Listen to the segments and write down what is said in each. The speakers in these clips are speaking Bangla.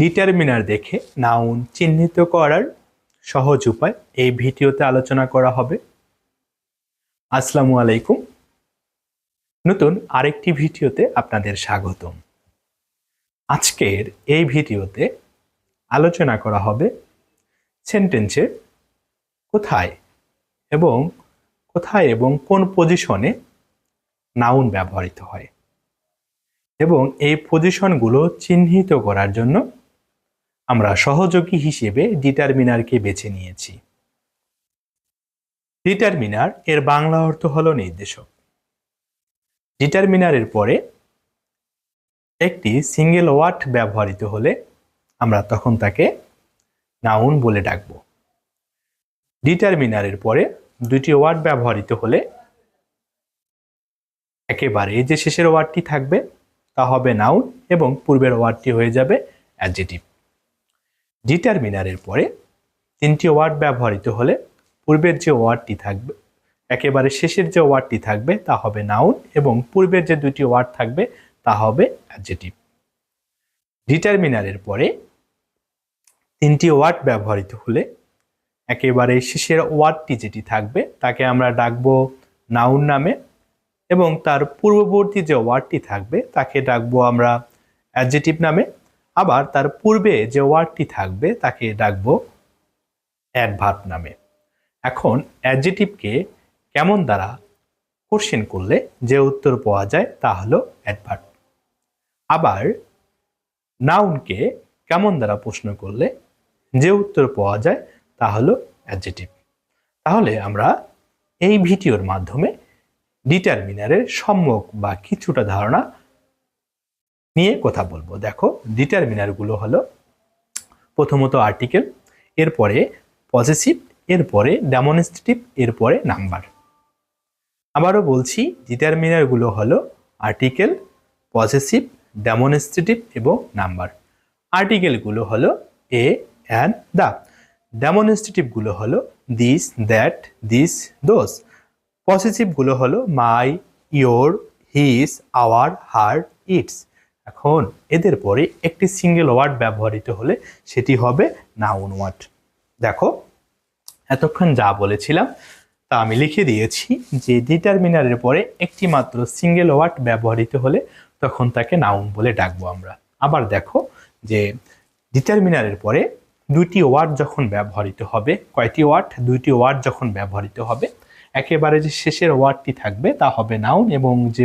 ডিটারমিনার দেখে নাউন চিহ্নিত করার সহজ উপায় এই ভিডিওতে আলোচনা করা হবে। আসসালামু আলাইকুম। নতুন আরেকটি ভিডিওতে আপনাদের স্বাগতম। আজকের এই ভিডিওতে আলোচনা করা হবে সেন্টেন্সের কোথায় এবং কোথায় এবং কোন পজিশনে নাউন ব্যবহৃত হয় এবং এই পজিশনগুলো চিহ্নিত করার জন্য আমরা সহযোগী হিসেবে ডিটারমিনারকে বেছে নিয়েছি। ডিটারমিনার এর বাংলা অর্থ হলো নির্দেশক। ডিটারমিনারের পরে একটি সিঙ্গেল ওয়ার্ড ব্যবহৃত হলে আমরা তখন তাকে নাউন বলে ডাকব। ডিটারমিনারের পরে দুটি ওয়ার্ড ব্যবহৃত হলে একেবারে যে শেষের ওয়ার্ডটি থাকবে তা হবে নাউন এবং পূর্বের ওয়ার্ডটি হয়ে যাবে অ্যাডজেটিভ ডিটারমিনারের পরে তিনটি ওয়ার্ড ব্যবহৃত হলে পূর্বের যে ওয়ার্ডটি থাকবে, একেবারে শেষের যে ওয়ার্ডটি থাকবে তা হবে নাউন এবং পূর্বের যে দুটি ওয়ার্ড থাকবে তা হবে অ্যাডজেটিভ ডিটারমিনারের পরে তিনটি ওয়ার্ড ব্যবহৃত হলে একেবারে শেষের ওয়ার্ডটি যেটি থাকবে তাকে আমরা ডাকবো নাউন নামে এবং তার পূর্ববর্তী যে ওয়ার্ডটি থাকবে তাকে ডাকবো আমরা অ্যাডজেটিভ নামে। আবার তার পূর্বে যে ওয়ার্ডটি থাকবে তাকে ডাকবো অ্যাডভার্ব নামে। এখন অ্যাডজেটিভকে কেমন দ্বারা কোশ্চেন করলে যে উত্তর পাওয়া যায় তা হলো অ্যাডভার্ব। আবার নাউনকে কেমন দ্বারা প্রশ্ন করলে যে উত্তর পাওয়া যায় তা হলো অ্যাডজেটিভ তাহলে আমরা এই ভিডিওর মাধ্যমে ডিটারমিনারের সম্যক বা কিছুটা ধারণা নিয়ে কথা বলব। দেখো ডিটারমিনারগুলো হলো প্রথমত আর্টিকেল এরপরে পজিটিভ এরপরে ডেমনস্ট্রেটিভ এরপরে নাম্বার আবারও বলছি ডিটারমিনারগুলো হলো আর্টিকেল পজিটিভ ডেমনস্ট্রেটিভ এবং নাম্বার আর্টিকেলগুলো হলো এ অ্যান্ড দ্য ডেমনস্ট্রেটিভগুলো হলো দিস দ্যাট দিস দোস পজিটিভগুলো হলো my your his our her its এখন এদের পরে একটি সিঙ্গেল ওয়ার্ড ব্যবহৃত হলে সেটি হবে নাউন ওয়ার্ড দেখো, এতক্ষণ যা বলেছিলাম তা আমি লিখে দিয়েছি যে ডিটারমিনারের পরে একটি মাত্র সিঙ্গেল ওয়ার্ড ব্যবহৃত হলে তখন তাকে নাউন বলে ডাকবো আমরা। আবার দেখো যে ডিটারমিনারের পরে দুইটি ওয়ার্ড যখন ব্যবহৃত হবে, কয়টি ওয়ার্ড দুইটি ওয়ার্ড যখন ব্যবহৃত হবে, একেবারে যে শেষের ওয়ার্ডটি থাকবে তা হবে নাউন এবং যে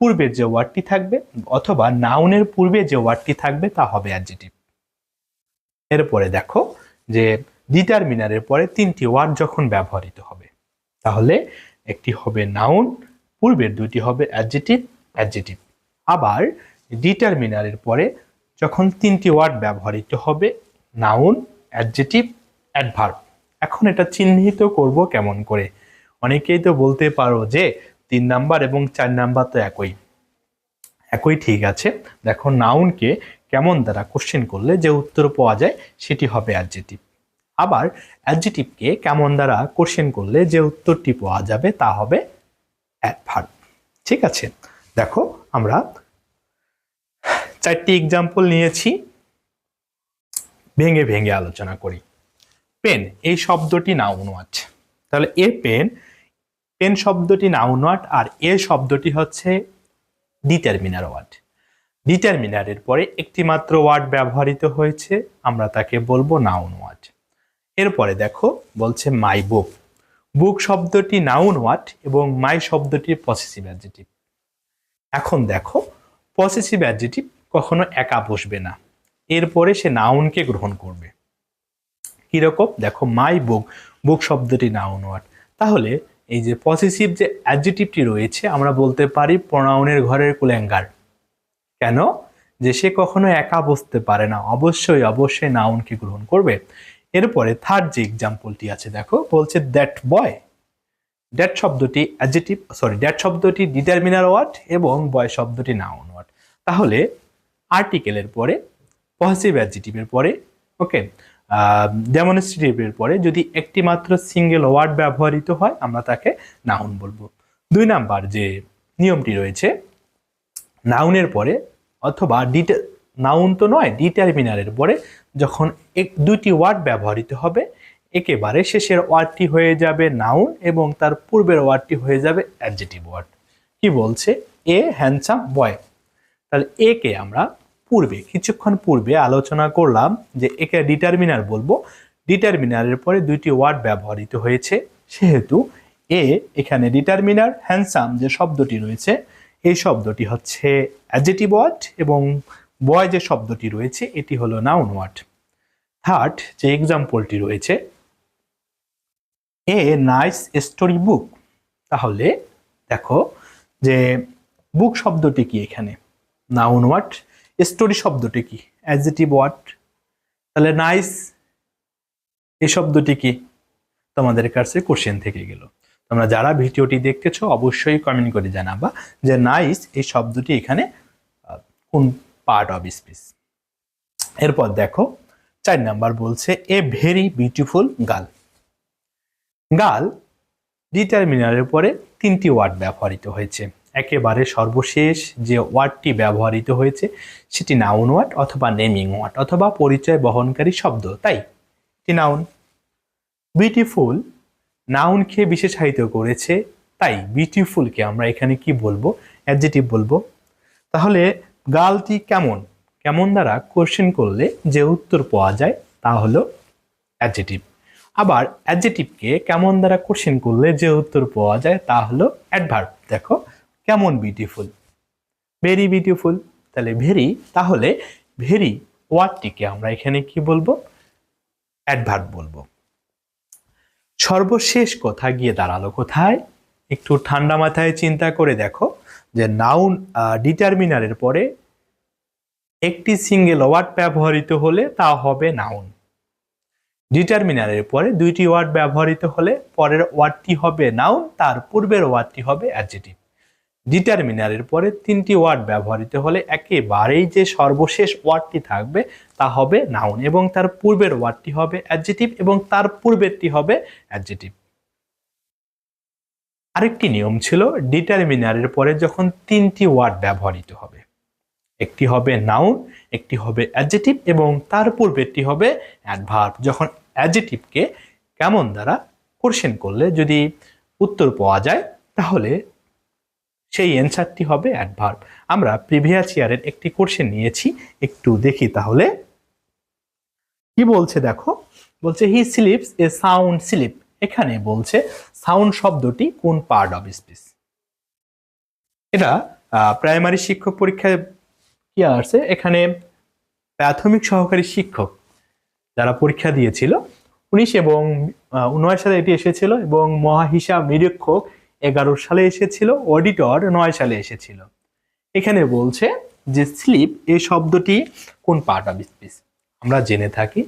পূর্বের যে ওয়ার্ডটি থাকবে অথবা নাউনের পূর্বে যে ওয়ার্ডটি থাকবে তা হবে অ্যাডজেটিভ এরপরে দেখো যে ডিটারমিনারের পরে তিনটি ওয়ার্ড যখন ব্যবহৃত হবে, তাহলে একটি হবে নাউন পূর্বের দুটি হবে অ্যাডজেটিভ অ্যাডজেটিভ আবার ডিটারমিনারের পরে যখন তিনটি ওয়ার্ড ব্যবহৃত হবে নাউন অ্যাডজেটিভ অ্যাডভার্ব এখন এটা চিহ্নিত করব কেমন করে? অনেকেই তো বলতে পারো যে তিন নাম্বার এবং চার নাম্বার তো একই। একই ঠিক আছে। দেখো নাউনকে কেমন দ্বারা কোশ্চেন করলে যে উত্তর পাওয়া যায় সেটি হবে অ্যাডজেটিভ আবার অ্যাডজেটিভকে কেমন দ্বারা কোশ্চেন করলে যে উত্তরটি পাওয়া যাবে তা হবে অ্যাডভার্ব ঠিক আছে? দেখো আমরা চারটি এক্সাম্পল নিয়েছি। ভেঙে ভেঙে আলোচনা করি। পেন, এই শব্দটি নাউন ওয়াট তাহলে এ পেন পেন শব্দটি নাউন ওয়ার্ড আর এ শব্দটি হচ্ছে ডিটারমিনার ওয়ার্ড। ডিটারমিনারের পরে একটি মাত্র ওয়ার্ড ব্যবহৃত হয়েছে, আমরা তাকে বলব নাউন ওয়ার্ড। এরপরে দেখো, বলছে মাই বুক। বুক শব্দটি নাউন ওয়ার্ড এবং মাই শব্দটি পসেসিভ অ্যাডজেটিভ এখন দেখো, পসেসিভ অ্যাডজেটিভ কখনো একা বসবে না। এরপরে সে নাউনকে গ্রহণ করবে। কীরকম? দেখো, মাই বুক বুক শব্দটি নাউন ওয়ার্ড। তাহলে এই যে পসেসিভ যে অ্যাডজেটিভটি রয়েছে, আমরা বলতে পারি প্রোনাউনের ঘরের কুলেঙ্গার। কেন? যে সে কখনো একা বসতে পারে না। অবশ্যই অবশ্যই নাউনকে গ্রহণ করবে। এরপরে থার্ড যে এক্সাম্পলটি আছে, দেখো, বলছে দ্যাট বয় ড্যাট শব্দটি অ্যাডজেটিভ সরি ড্যাট শব্দটি ডিটারমিনার ওয়ার্ড এবং বয় শব্দটি নাউন ওয়ার্ড তাহলে আর্টিকেলের পরে পজিটিভ অ্যাডজেটিভের পরে ওকে ডেমনস্ট্রেটিভের পরে যদি একটি মাত্র সিঙ্গেল ওয়ার্ড ব্যবহৃত হয়, আমরা তাকে নাউন বলব। দুই নাম্বার যে নিয়মটি রয়েছে নাউনের পরে অথবা ডিটা নাউন তো নয় ডিটারমিনারের পরে যখন এক দুইটি ওয়ার্ড ব্যবহৃত হবে, একেবারে শেষের ওয়ার্ডটি হয়ে যাবে নাউন এবং তার পূর্বের ওয়ার্ডটি হয়ে যাবে অ্যাডজেটিভ ওয়ার্ড কি বলছে? এ হ্যান্ডসাম বয় তাহলে একে আমরা পূর্বে, কিছুক্ষণ পূর্বে আলোচনা করলাম যে একে ডিটারমিনার বলব। ডিটারমিনারের পরে দুইটি ওয়ার্ড ব্যবহৃত হয়েছে। সেহেতু এ এখানে ডিটারমিনার হ্যান্ডসাম যে শব্দটি রয়েছে, এই শব্দটি হচ্ছে অ্যাডজেটিভ ওয়ার্ড এবং বয় যে শব্দটি রয়েছে, এটি হলো নাউন ওয়ার্ড থার্ড যে এক্সাম্পলটি রয়েছে এ নাইস স্টোরি বুক তাহলে দেখো যে বুক শব্দটি কি এখানে? নাউন ওয়ার্ড স্টোরি শব্দটি কি? অ্যাডজেটিভ ওয়ার্ড তাহলে নাইস এই শব্দটি কি? তোমাদের কাছে কোশ্চেন থেকে গেল। তোমরা যারা ভিডিওটি দেখতেছো, অবশ্যই কমেন্ট করে জানাবা যে নাইস এই শব্দটি এখানে কোন পার্ট অফ স্পিচ এরপর দেখো, চার নাম্বার বলছে, a very beautiful girl girl ডিটারমিনারের পরে তিনটি ওয়ার্ড ব্যবহৃত হয়েছে। একেবারে সর্বশেষ যে ওয়ার্ডটি ব্যবহৃত হয়েছে, সেটি নাউন ওয়ার্ড অথবা নেমিং ওয়ার্ড অথবা পরিচয় বহনকারী শব্দ, তাই? এটি নাউন বিউটিফুল নাউনকে বিশেষায়িত করেছে, তাই বিউটিফুলকে আমরা এখানে কি বলব? অ্যাডজেটিভ বলব। তাহলে গালটি কেমন? কেমন দ্বারা কোশ্চেন করলে যে উত্তর পাওয়া যায়, তা হলো অ্যাডজেটিভ আবার অ্যাডজেটিভকে কেমন দ্বারা কোশ্চেন করলে যে উত্তর পাওয়া যায়, তা হলো অ্যাডভার্ব দেখো কেমন বিউটিফুল ভেরি বিউটিফুল তাহলে ভেরি তাহলে ভেরি ওয়ার্ডটিকে আমরা এখানে কি বলব? অ্যাডভার্ব বলব। সর্বশেষ কথা গিয়ে দাঁড়াল কোথায়? একটু ঠান্ডা মাথায় চিন্তা করে দেখো যে নাউন ডিটারমিনারের পরে একটি সিঙ্গেল ওয়ার্ড ব্যবহৃত হলে তা হবে নাউন ডিটারমিনারের পরে দুইটি ওয়ার্ড ব্যবহৃত হলে পরের ওয়ার্ডটি হবে নাউন তার পূর্বের ওয়ার্ডটি হবে অ্যাডজেটিভ ডিটারমিনারের পরে তিনটি ওয়ার্ড ব্যবহৃত হলে একেবারেই যে সর্বশেষ ওয়ার্ডটি থাকবে তা হবে নাউন এবং তার পূর্বের ওয়ার্ডটি হবে অ্যাডজেটিভ এবং তার পূর্বেরটি হবে অ্যাডজেটিভ আরেকটি নিয়ম ছিল ডিটারমিনারের পরে যখন তিনটি ওয়ার্ড ব্যবহৃত হবে। একটি হবে নাউন একটি হবে অ্যাডজেটিভ এবং তার পূর্বেরটি হবে অ্যাডভার্ব যখন অ্যাডজেটিভকে কেমন দ্বারা কোশ্চেন করলে যদি উত্তর পাওয়া যায়, তাহলে সেই অ্যান্সারটি হবে অ্যাডভার্ব আমরা প্রিভিয়াস ইয়ারের একটি কোর্সে নিয়েছি, একটু দেখি তাহলে। কি বলছে দেখো? বলছে he sleeps a sound sleep এখানে বলছে সাউন্ড শব্দটি কোন পার্ট অফ স্পিচ এটা প্রাইমারি শিক্ষক পরীক্ষায় কি আসছে? এখানে প্রাথমিক সহকারী শিক্ষক যারা পরীক্ষা দিয়েছিল, উনিশ এবং উনআশি সালে এটি এসেছিল এবং মহাহিসাব নিরীক্ষক এগারো সালে এসেছিল অডিটর নয় সালে এসেছিল। এখানে বলছে যে, স্লিপ এই শব্দটি কোন পার্ট অফ স্পিচ আমরা জেনে থাকি,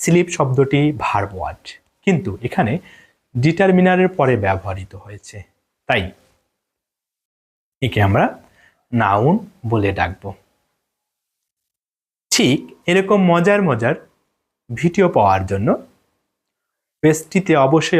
স্লিপ শব্দটি ভার্ব ওয়ার্ড কিন্তু এখানে ডিটারমিনারের পরে ব্যবহৃত হয়েছে। তাই একে আমরা নাউন বলে ডাকবো। ঠিক এরকম মজার মজার ভিডিও পাওয়ার জন্য পেজটিতে অবশ্যই